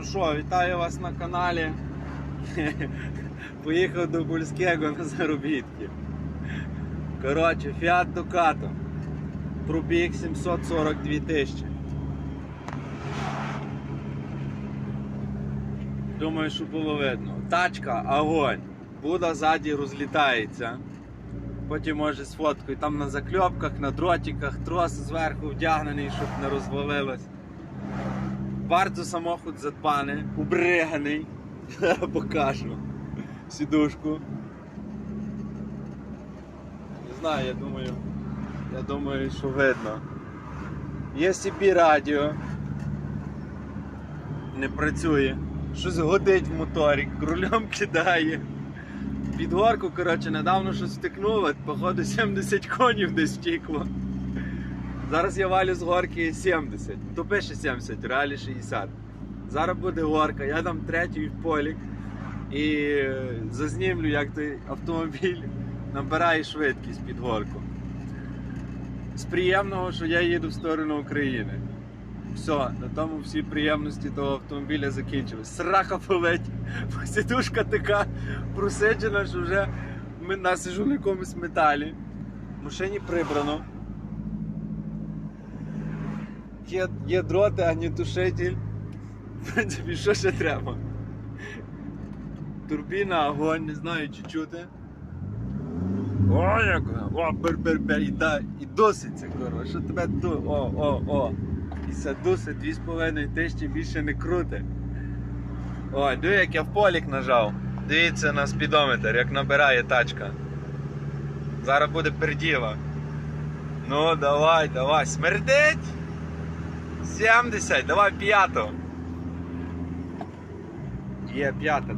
Ну що, вітаю вас на каналі. Поїхав до Бульського на заробітки. Коротше, Fiat Ducato. Пробіг 742 тисячі. Думаю, що було видно. Тачка, огонь. Буда ззаді розлітається. Потім може сфоткаю. Там на закльопках, на дротиках, трос зверху вдягнений, щоб не розвалилось. Bardzo samochód zadbany, ubrygaний. Покажу. Сідушку. Не знаю, я думаю. Я думаю, що видно. Є CB радіо. Не працює. Щось годить в моторі, крулем кидає. Під горку, коротше, недавно щось втикнуло, походу 70 конів десь втікло. Зараз я валю з горки 70. То пише 70, реалі 60. Зараз буде горка, я дам третій в полік і е, зазнімлю, як той автомобіль набирає швидкість під горку. З приємного, що я їду в сторону України. Все, на тому всі приємності того автомобіля закінчились. Срака болить, сідушка така просиджена, що вже ми насижу на якомусь металі. В машині прибрано. Є, є дроти, огнетушитель. В принципі, що ще треба? Турбіна, огонь, не знаю, чи чути. О, як о, бер-бер-бер, і, да, і доситься, коротше, що тебе ду, о, о, о. І це досить 2,5 тисячі більше не крути. Ой, диви, як я в полік нажав. Дивіться на спідометр, як набирає тачка. Зараз буде перділа. Ну, давай, давай, смердить! 70, давай п'яту. Є п'ята.